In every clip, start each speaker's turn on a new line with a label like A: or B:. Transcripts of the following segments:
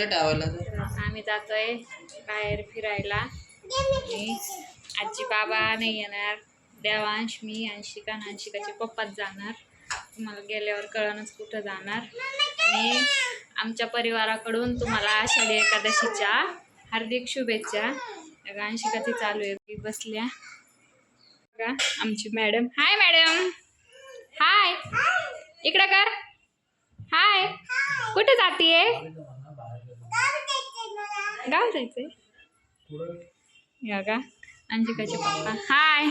A: दे टावायला
B: आम्ही जातोय बाहेर फिरायला. आजी बाबा नाही येणार. देवांश मी अंशिका आणि अंशिकाचे पप्पाच जाणार. तुम्हाला गेल्यावर कळणच कुठं जाणार. आणि आमच्या परिवाराकडून तुम्हाला आषाढी एकादशीच्या हार्दिक शुभेच्छा. बघा, अंशिका ती चालू आहे. बसल्या. बघा आमची मॅडम. हाय मॅडम. हाय. इकडं कर. हाय. कुठे जातीये? गाव जायचंय या का? अंजिकाचे पप्पा. हाय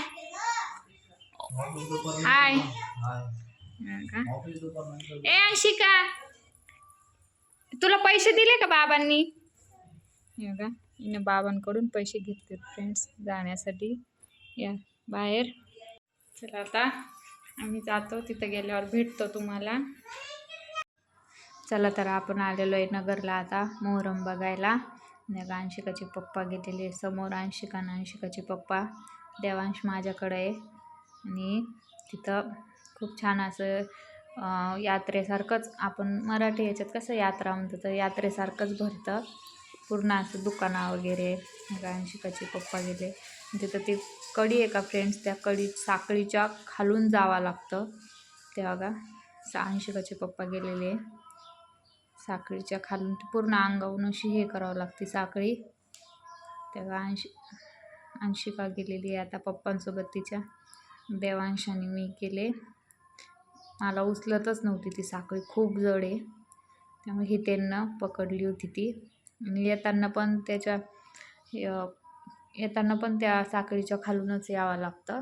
B: हाय या का? ए अंशिका. तुला पैसे दिले का बाबांनी? या का? हिनं बाबांकडून पैसे घेतले फ्रेंड्स जाण्यासाठी. या बाहेर. चला आता. आम्ही जातो. तिथं गेल्यावर भेटतो तुम्हाला. चला तर आपण आलेलो आहे नगरला आता. मोहरम बघायला. नाही अंशिकाचे पप्पा गेलेले समोर अंशिका आणि अंशिकाचे पप्पा. देवांश माझ्याकडे आहे. आणि तिथं खूप छान असं यात्रेसारखंच आपण मराठी याच्यात कसं यात्रा म्हणतो तर यात्रेसारखंच भरतं. पूर्ण असं दुकानं वगैरे अंशिकाचे पप्पा गेले. तिथं ती कडी आहे का फ्रेंड्स त्या कडी साखळीच्या खालून जावं लागतं. तेव्हा का अंशिकाचे पप्पा गेलेले साखळीच्या खालून पूर्ण अंगावून अशी हे करावं लागते साखळी. तेव्हा अंशी अंशिका गेलेली आहे आता पप्पांसोबत तिच्या. देवांशाने मी केले. मला उचलतच नव्हती ती साखळी खूप जड आहे. त्यामुळे ही त्यांना पकडली होती ती. आणि येताना पण त्याच्या येताना पण त्या साखळीच्या खालूनच यावं लागतं.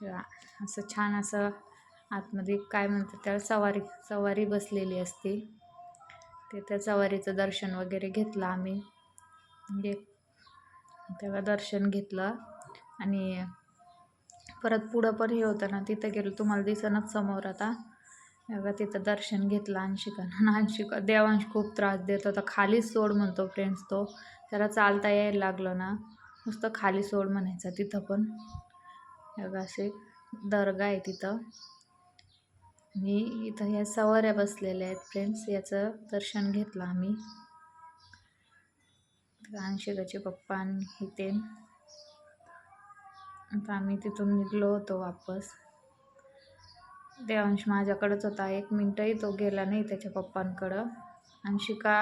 B: तेव्हा असं छान असं आतमध्ये काय म्हणतात त्याला सवारी सवारी बसलेली असते. तिथे सवारीचं दर्शन वगैरे घेतलं आम्ही. म्हणजे तेव्हा दर्शन घेतलं आणि परत पुढं पण हे होतं ना तिथं गेलो तुम्हाला दिसनच समोर आता. तेव्हा तिथं दर्शन घेतलं अंशिकानं. आणि अंशिका देवांश खूप त्रास देत होता. खालीच सोड म्हणतो फ्रेंड्स तो. त्याला चालता यायला लागलं ना नुसतं खाली सोड म्हणायचा तिथं पण. असे दर्गा आहे तिथं. मी इथं ह्या सवाऱ्या बसलेल्या आहेत फ्रेंड्स याचं दर्शन घेतलं आम्ही. अंशिकाचे पप्पा आणि हे ते. आता आम्ही तिथून निघलो होतो वापस. देवांश माझ्याकडंच होता. एक मिनटंही तो गेला नाही त्याच्या पप्पांकडं. अंशिका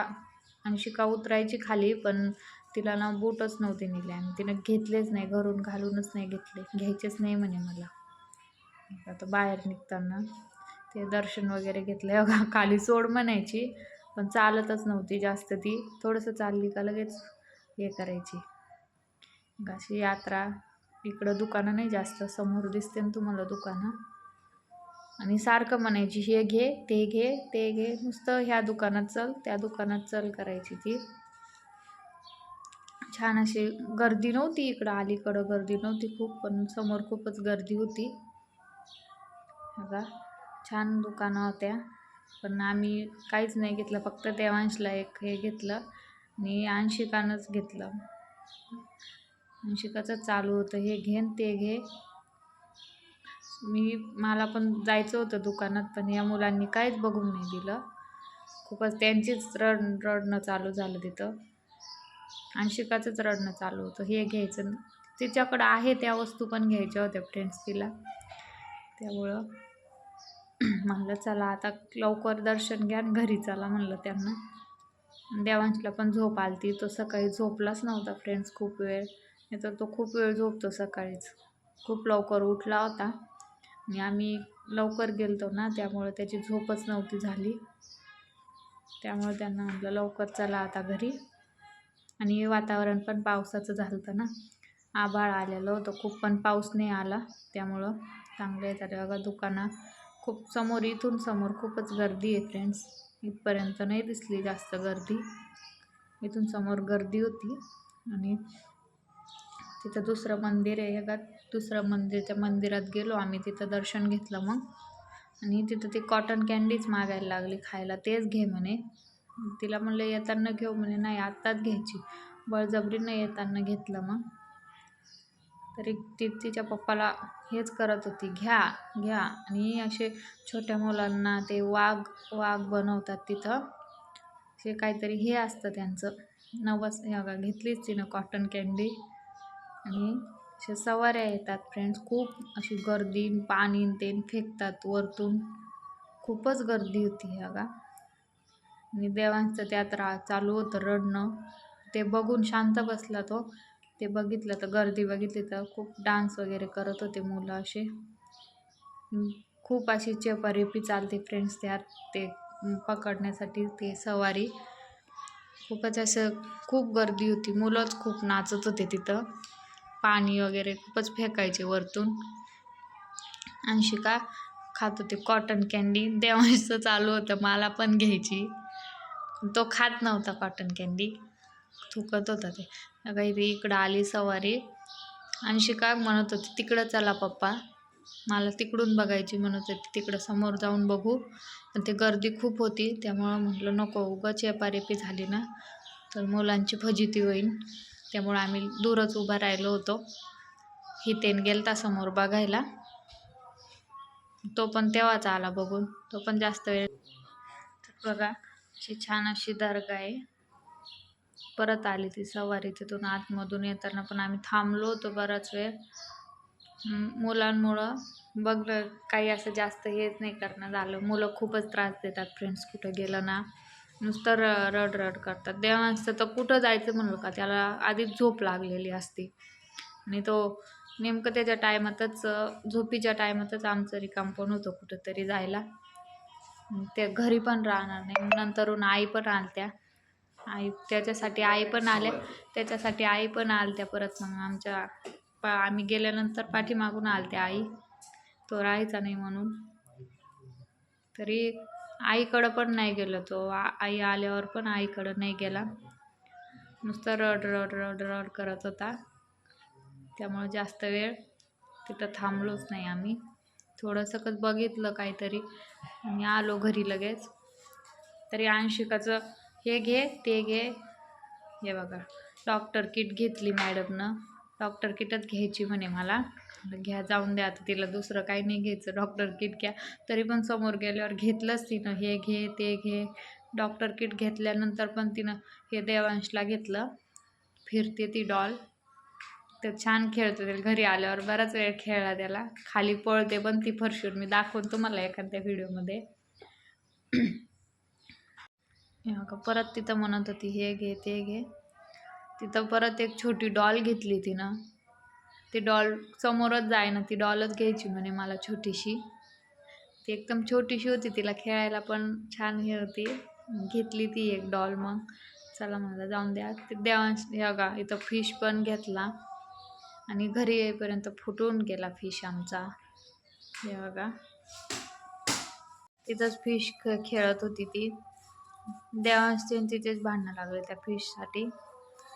B: अंशिका उतरायची खाली पण तिला ना बूटच नव्हते नेले. आणि तिनं घेतलेच नाही घरून घालूनच नाही घेतले. घ्यायचेच नाही म्हणे मला. आता बाहेर निघताना. ते दर्शन वगैरे घेतलं बघा खाली सोड म्हणायची पण चालतच नव्हती जास्त ती. थोडंसं चालली का लगेच हे करायची. अशी यात्रा इकडं दुकानं नाही जास्त समोर दिसते ना तुम्हाला दुकानं. आणि सारखं म्हणायची हे घे ते घे ते घे. नुसतं ह्या दुकानात चल त्या दुकानात चल करायची ती. छान अशी गर्दी नव्हती इकडं अलीकडं गर्दी नव्हती खूप पण समोर खूपच गर्दी होती. बघा छान दुकानं होत्या. पण आम्ही काहीच नाही घेतलं फक्त देवांशला एक हे घेतलं आणि अंशिकानंच घेतलं. अंशिकाचं चालू होतं हे घेन ते घे. मी मला पण जायचं होतं दुकानात पण या मुलांनी काहीच बघून नाही दिलं. खूपच त्यांचीच रड रडणं चालू झालं तिथं. अंशिकाचंच रडणं चालू होतं हे घ्यायचं. तिच्याकडं आहे त्या वस्तू पण घ्यायच्या होत्या फ्रेंड्स तिला. त्यामुळं म्हणलं चला आता लवकर दर्शन घ्या घरी चला म्हणलं त्यांना. देवांशला पण झोप आलती. तो सकाळी झोपलाच नव्हता फ्रेंड्स खूप वेळ. नाही तर तो खूप वेळ झोपतो सकाळीच. खूप लवकर उठला होता. आणि आम्ही लवकर गेलतो ना त्यामुळे त्याची झोपच नव्हती झाली. त्यामुळे त्यांना म्हटलं लवकर चला आता घरी. आणि वातावरण पण पावसाचं झालं होतं ना. आभाळ आलेलं होतं. खूप पण पाऊस नाही आला त्यामुळं चांगलं आहे. तर बघा दुकानं खूप समोर इथून समोर खूपच गर्दी आहे फ्रेंड्स इथपर्यंत नाही दिसली जास्त गर्दी. इथून समोर गर्दी होती. आणि तिथं दुसरं मंदिर आहे. बघा दुसरं मंदिर त्या मंदिरात गेलो. आम्ही तिथं दर्शन घेतलं मग. आणि तिथं ती कॉटन कँडीच मागायला लागली खायला. तेच घे म्हणे. तिला म्हणलं येताना घेऊ म्हणे. नाही आत्ताच घ्यायची. बळजबरीनं येताना घेतलं मग. तरी ती तिच्या पप्पाला हेच करत होती घ्या घ्या. आणि असे छोट्या मुलांना ते वाघ वाघ बनवतात तिथं. असे काहीतरी हे असतं त्यांचं. नवस बघा घेतलीच तिनं कॉटन कँडी आणि अशा सवाऱ्या येतात फ्रेंड्स खूप अशी गर्दी पाणी ते फेकतात वरतून. खूपच गर्दी होती हे बघा. आणि देवांचं त्यात रा चालू होतं रडणं. ते बघून शांत बसला तो. ते बघितलं तर गर्दी बघितली तर खूप डान्स वगैरे करत होते मुलं असे. खूप अशी चेपारेपी चालते फ्रेंड्स त्यात ते पकडण्यासाठी ते सवारी. खूपच असं खूप गर्दी होती. मुलंच खूप नाचत होते तिथं. पाणी वगैरे खूपच फेकायचे वरतून. अंशिका खात होते कॉटन कॅन्डी देवांचं चालू होतं मला पण घ्यायची. तो खात नव्हता कॉटन कॅन्डी थुकत होता ते. काही ते इकडं आली सवारी आणि अंशिका म्हणत होती तिकडं चला पप्पा. मला तिकडून बघायची म्हणत होती. तिकडं समोर जाऊन बघू. पण ते गर्दी खूप होती त्यामुळं म्हटलं नको उगाच एपारेपी झाली ना तर मुलांची फजिती होईल. त्यामुळं आम्ही दूरच उभा राहिलो होतो. हितेन गेलता समोर बघायला. तो पण तेव्हाच आला बघून. तो पण जास्त वेळ बघा अशी छान अशी दर्गा आहे. परत आली ती सवारी तिथून आतमधून येताना पण आम्ही थांबलो होतो बराच वेळ. मुलांमुळं. बघ काही असं जास्त हेच नाही करणं झालं. मुलं खूपच त्रास देतात फ्रेंड्स कुठं गेलं ना. नुसतं र रड रड करतात. देवांचं तर कुठं जायचं म्हणलं का? त्याला आधीच झोप लागलेली असते. आणि तो नेमकं त्याच्या टायमातच झोपीच्या टायमातच आमचं रिकाम पण होतं कुठंतरी जायला. ते घरी पण राहणार नाही. मग नंतरून आई पण आलत्या. आई त्याच्यासाठी आई पण आल्या त्याच्यासाठी आई पण आलत्या परत मग आमच्या पा आम्ही गेल्यानंतर पाठीमागून आलत्या आई. तो राहायचा नाही म्हणून. तरी आईकडं पण नाही गेलो तो. आ- आई आल्यावर पण आईकडं नाही गेला. नुसतं रड रड रड रड करत होता. त्यामुळे जास्त वेळ तिथं थांबलोच नाही आम्ही. थोडंसं बघितलं काहीतरी. आणि आलो घरी लगेच. तरी अंशिकाचं हे घे ते घे. हे बघा डॉक्टर किट घेतली मॅडमनं डॉक्टर किटच घ्यायची म्हणे मला. घ्या जाऊन द्या आता तिला दुसरं काही नाही घ्यायचं. डॉक्टर किट घ्या. तरी पण समोर गेल्यावर घेतलंच तिनं. हे घे ते घे. डॉक्टर किट घेतल्यानंतर पण तिनं हे देवांशला घेतलं. फिरते ती डॉल तर छान खेळतो त्याला घरी आल्यावर बराच वेळ खेळला त्याला. खाली पळते पण ती फरशून मी दाखवून तुम्हाला एखाद्या व्हिडिओमध्ये हे परत तिथं म्हणत होती हे घे ते घे. तिथं परत एक छोटी डॉल घेतली तिनं ती डॉल समोरच जायना ती डॉलच घ्यायची म्हणे मला छोटीशी. ती एकदम छोटीशी होती तिला खेळायला पण छान हे होती. घेतली ती एक डॉल मग. चला मला जाऊन द्या. ते देवांश हे इथं फिश पण घेतला आणि घरी येईपर्यंत फुटून गेला फिश आमचा. हे बघा. तिथंच फिश खेळत होती ती. देवांश तिथेच भांडणं लागले त्या फिशसाठी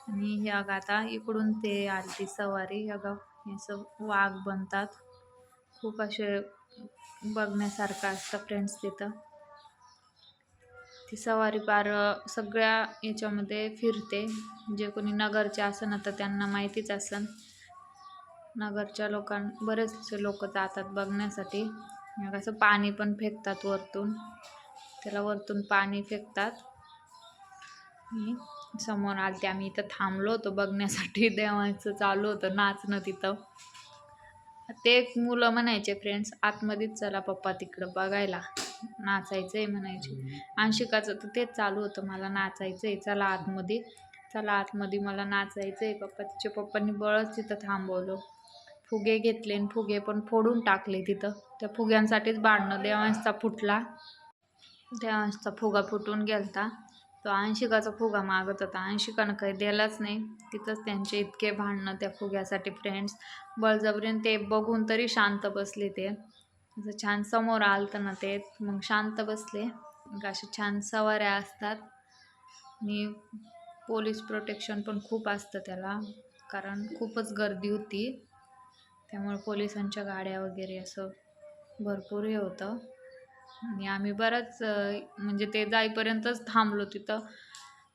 B: आणि हे अगं आता इकडून ते आली ती सवारी. अगं हे असं वाघ बनतात. खूप असे बघण्यासारखं असतं फ्रेंड्स तिथं. ती सवारी पार सगळ्या याच्यामध्ये फिरते. जे कोणी नगरचे असन ना तर त्यांना माहितीच असन. नगरच्या लोकां बरेचसे लोक जातात बघण्यासाठी. मग असं पाणी पण फेकतात वरतून. त्याला वरतून पाणी फेकतात. समोर आलते आम्ही. इथं थांबलो होतो बघण्यासाठी. देवांचं चालू होतं नाचणं तिथं. ते एक मुलं म्हणायचे फ्रेंड्स आतमध्येच चला पप्पा तिकडं बघायला. नाचायचं आहे म्हणायचे. अंशिकाचं तर तेच चालू होतं. मला नाचायचं आहे चला आतमध्ये. चला आतमध्ये. मला नाचायचं आहे पप्पा तिच्या पप्पांनी बळच तिथं थांबवलं. फुगे घेतले आणि फुगे पण फोडून टाकले तिथं. त्या फुग्यांसाठीच बांधणं देवांचा फुटला देवांशचा फुगा फुटून गेलता. तो अंशिकाचा फुगा मागत होता. अंशिकानं काही दिलाच नाही. तिथंच त्यांचे इतके भांडणं त्या फुग्यासाठी फ्रेंड्स बळजबरीने ते बघून तरी शांत बसले ते. असं छान समोर आलतं ना ते. मग शांत बसले. मग अशा छान सवाऱ्या असतात. आणि पोलीस प्रोटेक्शन पण खूप असतं त्याला. कारण खूपच गर्दी होती. त्यामुळे पोलिसांच्या गाड्या वगैरे असं भरपूर हे होतं. आणि आम्ही बरंच म्हणजे ते जाईपर्यंतच थांबलो तिथं.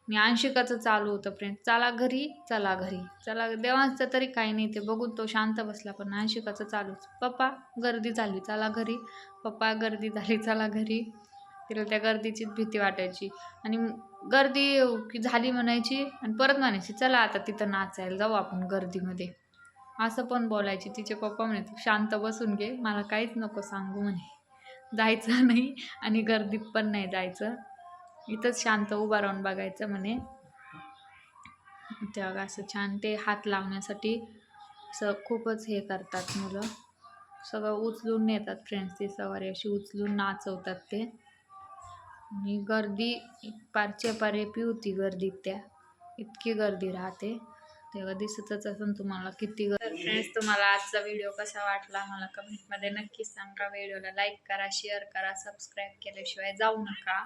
B: मी अंशिकाचं चालू होतं फ्रेंड चला घरी चला घरी. चला देवांचं तरी काही नाही ते बघून तो शांत बसला. पण अंशिकाचं चालूच. पप्पा गर्दी झाली. चला घरी. पप्पा गर्दी झाली. चला घरी. तिला त्या गर्दीचीच भीती वाटायची. आणि गर्दी की झाली म्हणायची आणि परत म्हणायची चला आता तिथं नाचायला जाऊ आपण गर्दीमध्ये. असं पण बोलायची. तिचे पप्पा म्हणे "तू शांत बसून घे. मला काहीच नको सांगू म्हणे. जायचं नाही आणि गर्दीत पण नाही जायचं. इथंच शांत उभा राहून बघायचं म्हणे. तेव्हा असं छान ते हात लावण्यासाठी असं खूपच हे करतात मुलं. सगळं उचलून नेतात फ्रेंड्सची सवारी अशी उचलून नाचवतात ते. आणि गर्दी पारच्या पारे पिवती गर्दीत त्या. इतकी गर्दी राहते. तेव्हा दिसतच असून तुम्हाला किती फ्रेंड्स तुम्हाला आजचा व्हिडिओ कसा वाटला मला कमेंटमध्ये नक्की सांगा. व्हिडिओला लाईक करा शेअर करा सबस्क्राईब केल्याशिवाय जाऊ नका.